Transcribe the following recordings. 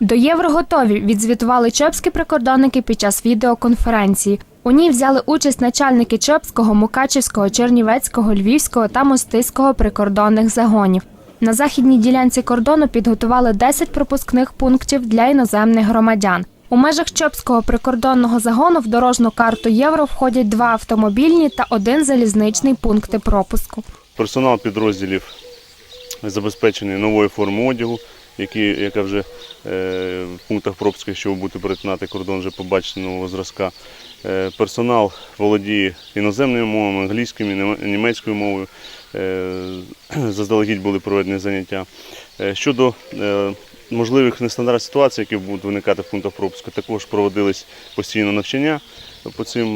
До євро готові відзвітували чопські прикордонники під час відеоконференції. У ній взяли участь начальники Чопського, Мукачівського, Чернівецького, Львівського та Мостиського прикордонних загонів. На західній ділянці кордону підготували 10 пропускних пунктів для іноземних громадян. У межах Чопського прикордонного загону в дорожну карту євро входять два автомобільні та один залізничний пункти пропуску. Персонал підрозділів забезпечений новою формою одягу, які, яка вже е, в пунктах пропуску, щоб бути перетинати кордон, вже побачити нового зразка. Е, персонал володіє іноземними мовами, англійською, нім- німецькою мовою. Е, заздалегідь були проведені заняття. Щодо можливих нестандартних ситуацій, які будуть виникати в пунктах пропуску, також проводились постійно навчання по цим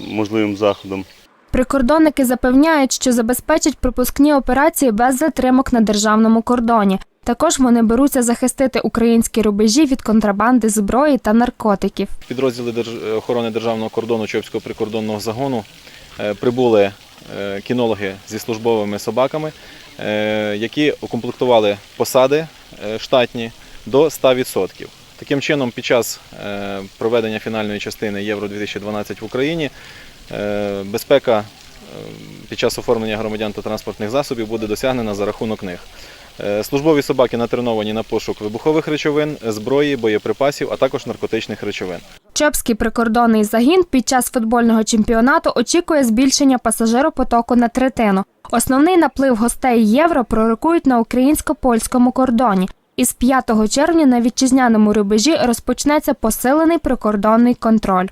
можливим заходам. Прикордонники запевняють, що забезпечать пропускні операції без затримок на державному кордоні. Також вони беруться захистити українські рубежі від контрабанди зброї та наркотиків. Підрозділи охорони державного кордону Чопського прикордонного загону е, прибули е, кінологи зі службовими собаками, е, які укомплектували посади штатні до 100%. Таким чином, під час проведення фінальної частини Євро 2012 в Україні безпека під час оформлення громадян та транспортних засобів буде досягнена за рахунок них. Е, Службові собаки натреновані на пошук вибухових речовин, зброї, боєприпасів, а також наркотичних речовин. Чопський прикордонний загін під час футбольного чемпіонату очікує збільшення пасажиропотоку на третину. Основний наплив гостей євро пророкують на українсько-польському кордоні. Із 5 червня на вітчизняному рубежі розпочнеться посилений прикордонний контроль.